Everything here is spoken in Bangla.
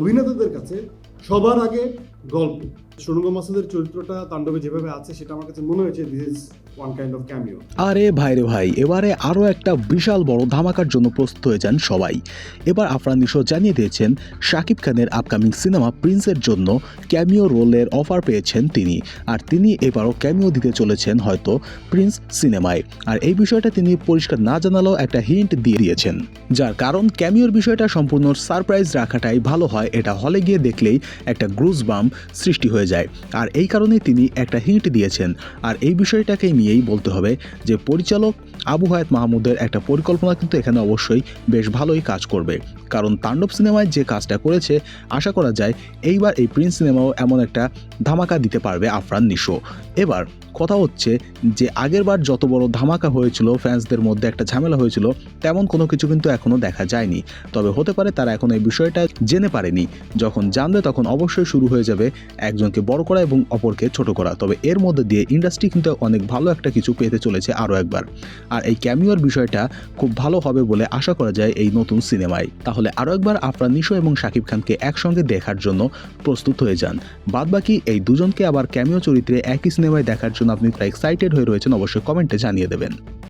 অভিনেতাদের কাছে সবার আগে গল্প। মাসুদের চরিত্রটা তাণ্ডবে যেভাবে আছে, সেটা আমার কাছে মনে হয়েছে this is one kind of cameo আরে ভাই রে ভাই, এবারে আরও একটা বিশাল বড় ধামাকার জন্য প্রস্তুত হয়ে যান সবাই। এবার আফরান নিশো জানিয়ে দিয়েছেন, শাকিব খানের আপকামিং সিনেমা প্রিন্সের জন্য ক্যামিও রোলের অফার পেয়েছেন তিনি। আর তিনি এবারও ক্যামিও দিতে চলেছেন হয়তো প্রিন্স সিনেমায় আর এই বিষয়টা তিনি পরিষ্কার না জানালেও একটা হিন্ট দিয়ে দিয়েছেন। যার কারণ ক্যামিওর বিষয়টা সম্পূর্ণ সারপ্রাইজ রাখাটাই ভালো হয়, এটা হলে গিয়ে দেখলেই একটা গ্রুজ বাম সৃষ্টি হয়ে যায়। আর এই কারণে তিনি একটা হিন্ট দিয়েছেন। আর এই বিষয়টাকে নিয়েই বলতে হবে যে, পরিচালক আবু হায়াত মাহমুদের একটা পরিকল্পনা কিন্তু এখানে অবশ্যই বেশ ভালোই কাজ করবে। কারণ তাণ্ডব সিনেমায় যে কাজটা করেছে, আশা করা যায় এইবার এই প্রিন্স সিনেমাও এমন একটা ধামাকা দিতে পারবে আফরান নিশো। এবার কথা হচ্ছে যে আগেরবার যত বড় ধামাকা হয়েছিল, ফ্যান্সদের মধ্যে একটা ঝামেলা হয়েছিল, তেমন কোনো কিছু কিন্তু এখনও দেখা যায়নি। তবে হতে পারে তারা এখন এই বিষয়টা জেনে পারেনি। যখন জানবে তখন অবশ্যই শুরু হয়ে যাবে একজনকে বড় করা এবং অপরকে ছোট করা। তবে এর মধ্যে দিয়ে ইন্ডাস্ট্রি কিন্তু অনেক ভালো একটা কিছু পেতে চলেছে আরও একবার। আর এই ক্যামিওর বিষয়টা খুব ভালো হবে বলে আশা করা যায় এই নতুন সিনেমায়। তাহলে আরও একবার আফরান নিশো এবং শাকিব খানকে একসঙ্গে দেখার জন্য প্রস্তুত হয়ে যান। বাদবাকি এই দুজনকে আবার ক্যামিও চরিত্রে একই সিনেমায় দেখার জন্য আপনি প্রায় এক্সাইটেড হয়ে রয়েছেন, অবশ্যই কমেন্টে জানিয়ে দেবেন।